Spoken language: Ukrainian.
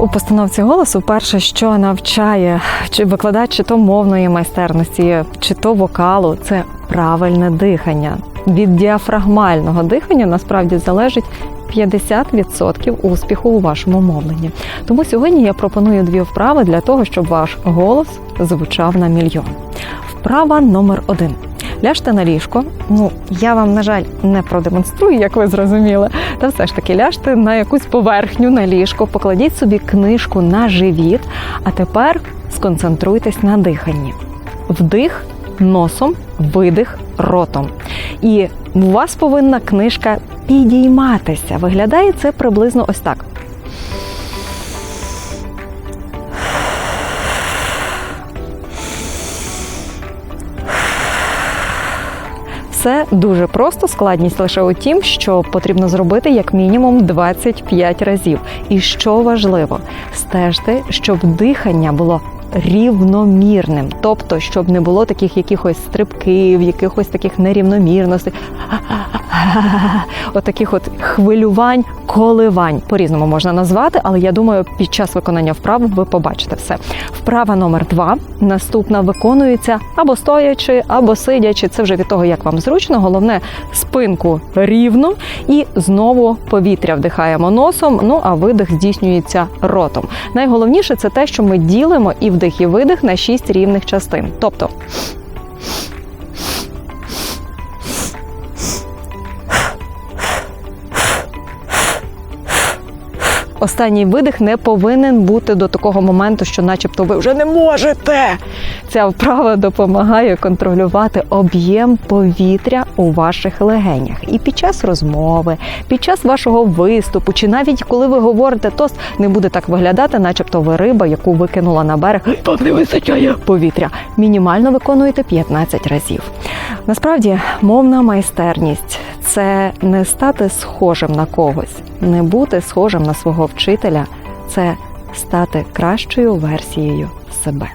У постановці голосу перше, що навчає чи викладач, чи то мовної майстерності, чи то вокалу, це правильне дихання. Від діафрагмального дихання насправді залежить 50% успіху у вашому мовленні. Тому сьогодні я пропоную дві вправи для того, щоб ваш голос звучав на мільйон. Вправа номер один. Ляжте на ліжко. Ну, я вам, на жаль, не продемонструю, як ви зрозуміли. Та все ж таки ляжте на якусь поверхню на ліжко, покладіть собі книжку на живіт, а тепер сконцентруйтесь на диханні. Вдих носом, видих ротом. І у вас повинна книжка підійматися. Виглядає це приблизно ось так. Все дуже просто. Складність лише у тім, що потрібно зробити як мінімум 25 разів. І що важливо, стежте, щоб дихання було рівномірним, тобто, щоб не було таких якихось стрибків, якихось таких нерівномірностей, от таких от хвилювань, коливань по-різному можна назвати, але я думаю, під час виконання вправи ви побачите все. Вправа номер два. Наступна виконується або стоячи, або сидячи. Це вже від того, як вам зручно. Головне спинку рівно і знову повітря вдихаємо носом. Ну а видих здійснюється ротом. Найголовніше це те, що ми ділимо і вдих, і видих на шість рівних частин. Тобто. Останній видих не повинен бути до такого моменту, що, начебто, ви вже не можете. Ця вправа допомагає контролювати об'єм повітря у ваших легенях. І під час розмови, під час вашого виступу, чи навіть коли ви говорите тост, не буде так виглядати, начебто ви риба, яку викинула на берег. Вам не вистачає повітря. Мінімально виконуєте 15 разів. Насправді, мовна майстерність це не стати схожим на когось, не бути схожим на свого вчителя, це стати кращою версією себе.